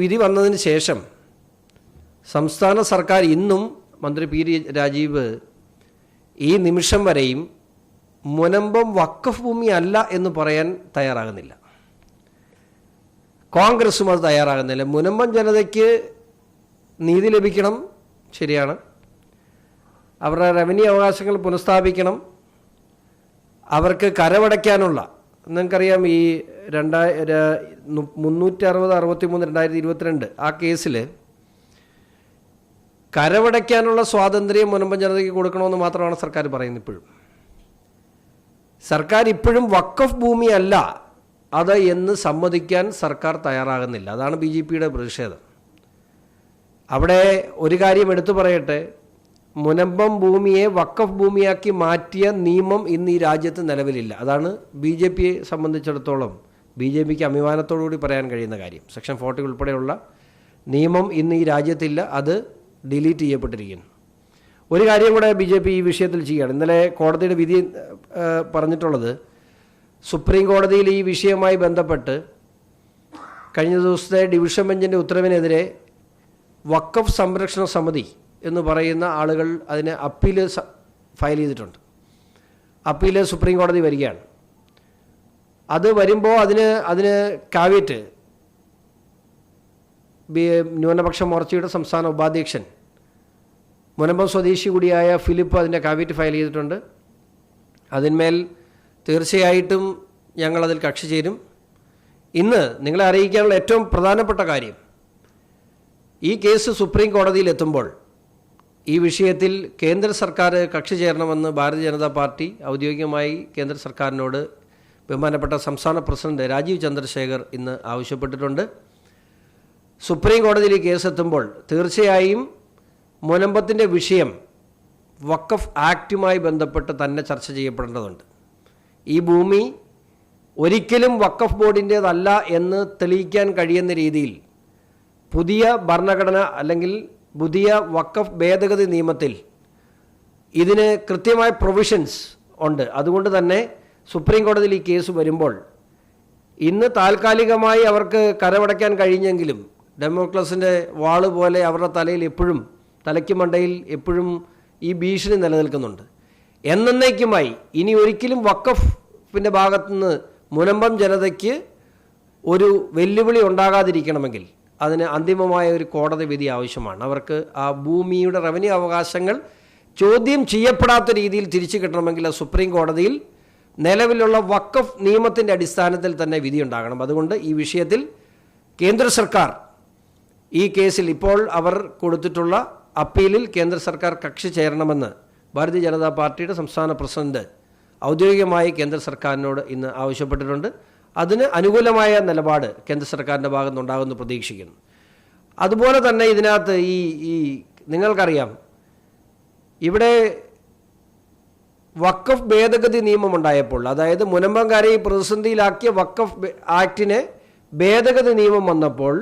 വിധി വന്നതിന് ശേഷം സംസ്ഥാന സർക്കാർ ഇന്നും മന്ത്രി പി രാജീവ് ഈ നിമിഷം വരെയും മുനമ്പം വക്കഫ് ഭൂമി അല്ല എന്ന് പറയാൻ തയ്യാറാകുന്നില്ല. കോൺഗ്രസും അത് തയ്യാറാകുന്നില്ല. മുനമ്പം ജനതയ്ക്ക് നീതി ലഭിക്കണം ശരിയാണ്. അവരുടെ റവന്യൂ അവകാശങ്ങൾ പുനഃസ്ഥാപിക്കണം. അവർക്ക് കരമടയ്ക്കാനുള്ള നിങ്ങൾക്കറിയാം ഈ രണ്ടായി മുന്നൂറ്റി അറുപത് അറുപത്തി മൂന്ന് രണ്ടായിരത്തി ഇരുപത്തിരണ്ട് ആ കേസിൽ കരവടയ്ക്കാനുള്ള സ്വാതന്ത്ര്യം മുനമ്പം ജനതയ്ക്ക് കൊടുക്കണമെന്ന് മാത്രമാണ് സർക്കാർ പറയുന്നത് ഇപ്പോഴും. സർക്കാർ ഇപ്പോഴും വക്കഫ് ഭൂമിയല്ല അത് എന്ന് സമ്മതിക്കാൻ സർക്കാർ തയ്യാറാകുന്നില്ല. അതാണ് ബി ജെ പിയുടെ പ്രതിഷേധം. അവിടെ ഒരു കാര്യം എടുത്തു പറയട്ടെ. മുനമ്പം ഭൂമിയെ വക്കഫ് ഭൂമിയാക്കി മാറ്റിയ നിയമം ഇന്ന് ഈ രാജ്യത്ത് നിലവിലില്ല. അതാണ് ബി ജെ പിയെ സംബന്ധിച്ചിടത്തോളം ബി ജെ പിക്ക് അഭിമാനത്തോടുകൂടി പറയാൻ കഴിയുന്ന കാര്യം. സെക്ഷൻ ഫോർട്ടി ഉൾപ്പെടെയുള്ള നിയമം ഇന്ന് ഈ രാജ്യത്തില്ല അത് ഡിലീറ്റ് ചെയ്യപ്പെട്ടിരിക്കുന്നു. ഒരു കാര്യം കൂടെ ബി ജെ പി ഈ വിഷയത്തിൽ ചെയ്യുകയാണ്. ഇന്നലെ കോടതിയുടെ വിധി പറഞ്ഞിട്ടുള്ളത് സുപ്രീം കോടതിയിൽ ഈ വിഷയവുമായി ബന്ധപ്പെട്ട് കഴിഞ്ഞ ദിവസത്തെ ഡിവിഷൻ ബെഞ്ചിന്റെ ഉത്തരവിനെതിരെ വക്കഫ് സംരക്ഷണ സമിതി എന്ന് പറയുന്ന ആളുകൾ അതിനെ അപ്പീൽ ഫയൽ ചെയ്തിട്ടുണ്ട്. അപ്പീൽ സുപ്രീം കോടതി വരികയാണ്. അത് വരുമ്പോൾ അതിന് അതിന് കാവ്യറ്റ് ന്യൂനപക്ഷ മോർച്ചയുടെ സംസ്ഥാന ഉപാധ്യക്ഷൻ മുനമ്പം സ്വദേശി കൂടിയായ ഫിലിപ്പ് അതിന്റെ കാവ്യറ്റ് ഫയൽ ചെയ്തിട്ടുണ്ട്. അതിന്മേൽ തീർച്ചയായിട്ടും ഞങ്ങളതിൽ കക്ഷി ചേരും. ഇന്ന് നിങ്ങളെ അറിയിക്കാനുള്ള ഏറ്റവും പ്രധാനപ്പെട്ട കാര്യം ഈ കേസ് സുപ്രീം കോടതിയിൽ എത്തുമ്പോൾ ഈ വിഷയത്തിൽ കേന്ദ്ര സർക്കാർ കക്ഷി ചേരണമെന്ന് ഭാരതീയ ജനതാ പാർട്ടി ഔദ്യോഗികമായി കേന്ദ്ര സർക്കാരിനോട് ബഹുമാനപ്പെട്ട സംസ്ഥാന പ്രസിഡന്റ് രാജീവ് ചന്ദ്രശേഖർ ഇന്ന് ആവശ്യപ്പെട്ടിട്ടുണ്ട്. സുപ്രീം കോടതിയിൽ ഈ കേസ് എത്തുമ്പോൾ തീർച്ചയായും മുനമ്പത്തിന്റെ വിഷയം വക്കഫ് ആക്റ്റുമായി ബന്ധപ്പെട്ട് തന്നെ ചർച്ച ചെയ്യപ്പെടേണ്ടതുണ്ട്. ഈ ഭൂമി ഒരിക്കലും വക്കഫ് ബോർഡിന്റേതല്ല എന്ന് തെളിയിക്കാൻ കഴിയുന്ന രീതിയിൽ പുതിയ ഭരണഘടന അല്ലെങ്കിൽ പുതിയ വക്കഫ് ഭേദഗതി നിയമത്തിൽ ഇതിന് കൃത്യമായ പ്രൊവിഷൻസ് ഉണ്ട്. അതുകൊണ്ട് തന്നെ സുപ്രീം കോടതിയിൽ ഈ കേസ് വരുമ്പോൾ ഇന്ന് താൽക്കാലികമായി അവർക്ക് കരമടയ്ക്കാൻ കഴിഞ്ഞെങ്കിലും ഡെമോക്രസിന്റെ വാൾ പോലെ അവരുടെ തലയിൽ എപ്പോഴും തലയ്ക്ക് മണ്ടയിൽ എപ്പോഴും ഈ ഭീഷണി നിലനിൽക്കുന്നുണ്ട്. എന്നേക്കുമായി ഇനി ഒരിക്കലും വക്കഫിന്റെ ഭാഗത്തുനിന്ന് മുനമ്പം ജനതയ്ക്ക് ഒരു വെല്ലുവിളി ഉണ്ടാകാതിരിക്കണമെങ്കിൽ അതിന് അന്തിമമായ ഒരു കോടതി വിധി ആവശ്യമാണ്. അവർക്ക് ആ ഭൂമിയുടെ റവന്യൂ അവകാശങ്ങൾ ചോദ്യം ചെയ്യപ്പെടാത്ത രീതിയിൽ തിരിച്ചു കിട്ടണമെങ്കിൽ സുപ്രീം കോടതിയിൽ നിലവിലുള്ള വക്കഫ് നിയമത്തിന്റെ അടിസ്ഥാനത്തിൽ തന്നെ വിധി ഉണ്ടാകണം. അതുകൊണ്ട് ഈ വിഷയത്തിൽ കേന്ദ്ര സർക്കാർ ഈ കേസിൽ ഇപ്പോൾ അവർ കൊടുത്തിട്ടുള്ള അപ്പീലിൽ കേന്ദ്ര സർക്കാർ കക്ഷി ചേരണമെന്ന് ഭാരതീയ ജനതാ പാർട്ടിയുടെ സംസ്ഥാന പ്രസിഡന്റ് ഔദ്യോഗികമായി കേന്ദ്ര സർക്കാരിനോട് ഇന്ന് ആവശ്യപ്പെട്ടിട്ടുണ്ട്. അതിന് അനുകൂലമായ നിലപാട് കേന്ദ്ര സർക്കാരിന്റെ ഭാഗത്തു നിന്നുണ്ടാകുമെന്ന് പ്രതീക്ഷിക്കുന്നു. അതുപോലെ തന്നെ ഇതിനകത്ത് ഈ ഈ നിങ്ങൾക്കറിയാം ഇവിടെ വക്കഫ് ഭേദഗതി നിയമം ഉണ്ടായപ്പോൾ അതായത് മുനമ്പങ്കാരെ ഈ പ്രതിസന്ധിയിലാക്കിയ വക്കഫ് ആക്ടിന് ഭേദഗതി നിയമം വന്നപ്പോൾ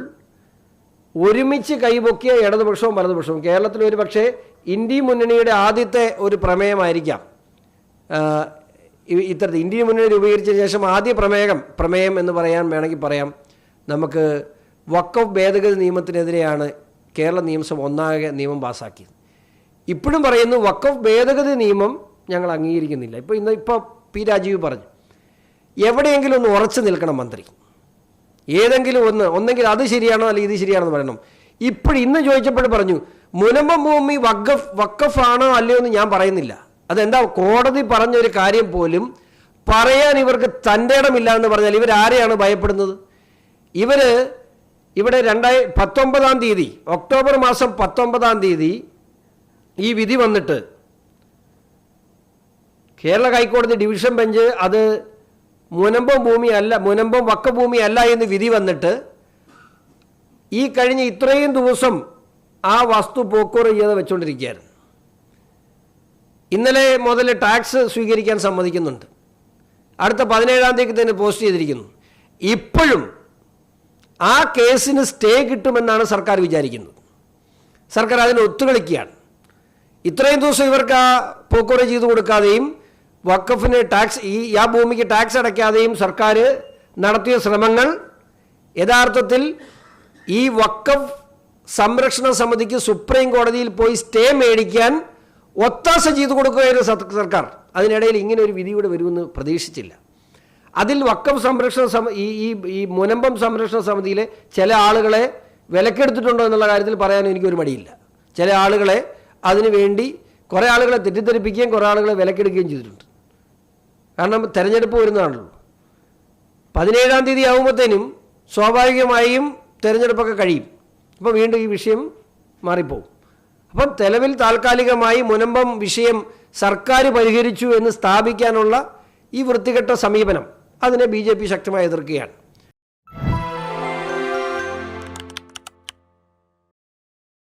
ഒരുമിച്ച് കൈപൊക്കിയ ഇടതുപക്ഷവും വലതുപക്ഷവും കേരളത്തിൽ ഒരു പക്ഷേ ഇന്ത്യ മുന്നണിയുടെ ആദ്യത്തെ ഒരു പ്രമേയമായിരിക്കാം. ഇത്തരത്തിൽ ഇന്ത്യ മുന്നണി രൂപീകരിച്ചതിന് ശേഷം ആദ്യ പ്രമേയം പ്രമേയം എന്ന് പറയാൻ വേണമെങ്കിൽ പറയാം. നമുക്ക് വക്കഫ് ഭേദഗതി നിയമത്തിനെതിരെയാണ് കേരള നിയമസഭ ഒന്നാകെ നിയമം പാസ്സാക്കിയത് ഇപ്പോഴും പറയുന്നു വക്കഫ് ഭേദഗതി നിയമം ഞങ്ങൾ അംഗീകരിക്കുന്നില്ല. ഇപ്പോൾ ഇന്ന് ഇപ്പോൾ പി രാജീവ് പറഞ്ഞു എവിടെയെങ്കിലും ഒന്ന് ഉറച്ചു നിൽക്കണം മന്ത്രി. ഏതെങ്കിലും ഒന്ന് ഒന്നെങ്കിൽ അത് ശരിയാണോ അല്ലെങ്കിൽ ഇത് ശരിയാണെന്ന് പറയണം. ഇപ്പോഴിന്ന് ചോദിച്ചപ്പോൾ പറഞ്ഞു മുനമ്പം ഭൂമി വക്കഫ് വഖഫാണോ അല്ലയോ എന്ന് ഞാൻ പറയുന്നില്ല. അതെന്താ? കോടതി പറഞ്ഞൊരു കാര്യം പോലും പറയാൻ ഇവർക്ക് തന്റെ ഇടമില്ല എന്ന് പറഞ്ഞാൽ ഇവരാരെയാണ് ഭയപ്പെടുന്നത്? ഇവർ ഇവിടെ രണ്ടായി പത്തൊമ്പതാം തീയതി ഒക്ടോബർ മാസം പത്തൊമ്പതാം തീയതി ഈ വിധി വന്നിട്ട് കേരള ഹൈക്കോടതി ഡിവിഷൻ ബെഞ്ച് അത് മുനമ്പം ഭൂമി അല്ല മുനമ്പം വക്ക ഭൂമി അല്ല എന്ന് വിധി വന്നിട്ട് ഈ കഴിഞ്ഞ ഇത്രയും ദിവസം ആ വസ്തു പോക്കൂറ് ചെയ്യാതെ വെച്ചുകൊണ്ടിരിക്കുകയായിരുന്നു ഇന്നലെ മുതൽ ടാക്സ് സ്വീകരിക്കാൻ സമ്മതിക്കുന്നുണ്ട്. അടുത്ത പതിനേഴാം തീയതി തന്നെ പോസ്റ്റ് ചെയ്തിരിക്കുന്നു. ഇപ്പോഴും ആ കേസിന് സ്റ്റേ കിട്ടുമെന്നാണ് സർക്കാർ വിചാരിക്കുന്നത്. സർക്കാർ അതിനെ ഒത്തുകളിക്കുകയാണ്. ഇത്രയും ദിവസം ഇവർക്ക് ആ പോക്കുറ ചെയ്ത് കൊടുക്കാതെയും വക്കഫിന് ടാക്സ് ഈ ആ ഭൂമിക്ക് ടാക്സ് അടയ്ക്കാതെയും സർക്കാർ നടത്തിയ ശ്രമങ്ങൾ യഥാർത്ഥത്തിൽ ഈ വക്കഫ് സംരക്ഷണ സമിതിക്ക് സുപ്രീം കോടതിയിൽ പോയി സ്റ്റേ മേടിക്കാൻ ഒത്താശ ചെയ്തു കൊടുക്കുകയായിരുന്നു സത് സർക്കാർ. അതിനിടയിൽ ഇങ്ങനെ ഒരു വിധി കൂടെ വരുമെന്ന് പ്രതീക്ഷിച്ചില്ല. അതിൽ വക്കം സംരക്ഷണ സമ ഈ ഈ ഈ മുനമ്പം സംരക്ഷണ സമിതിയിലെ ചില ആളുകളെ വിലക്കെടുത്തിട്ടുണ്ടോ എന്നുള്ള കാര്യത്തിൽ പറയാൻ എനിക്കൊരു മടിയില്ല. ചില ആളുകളെ അതിനു വേണ്ടി കുറേ ആളുകളെ തെറ്റിദ്ധരിപ്പിക്കുകയും കുറേ ആളുകളെ വിലക്കെടുക്കുകയും ചെയ്തിട്ടുണ്ട്. കാരണം തെരഞ്ഞെടുപ്പ് വരുന്നതാണല്ലോ. പതിനേഴാം തീയതി ആകുമ്പോഴത്തേനും സ്വാഭാവികമായും തെരഞ്ഞെടുപ്പൊക്കെ കഴിയും. അപ്പോൾ വീണ്ടും ഈ വിഷയം മാറിപ്പോവും. അപ്പം തെലവിൽ താൽക്കാലികമായി മുനമ്പം വിഷയം സർക്കാർ പരിഹരിച്ചു എന്ന് സ്ഥാപിക്കാനുള്ള ഈ വൃത്തികെട്ട സമീപനം അതിനെ ബി ശക്തമായി എതിർക്കുകയാണ്.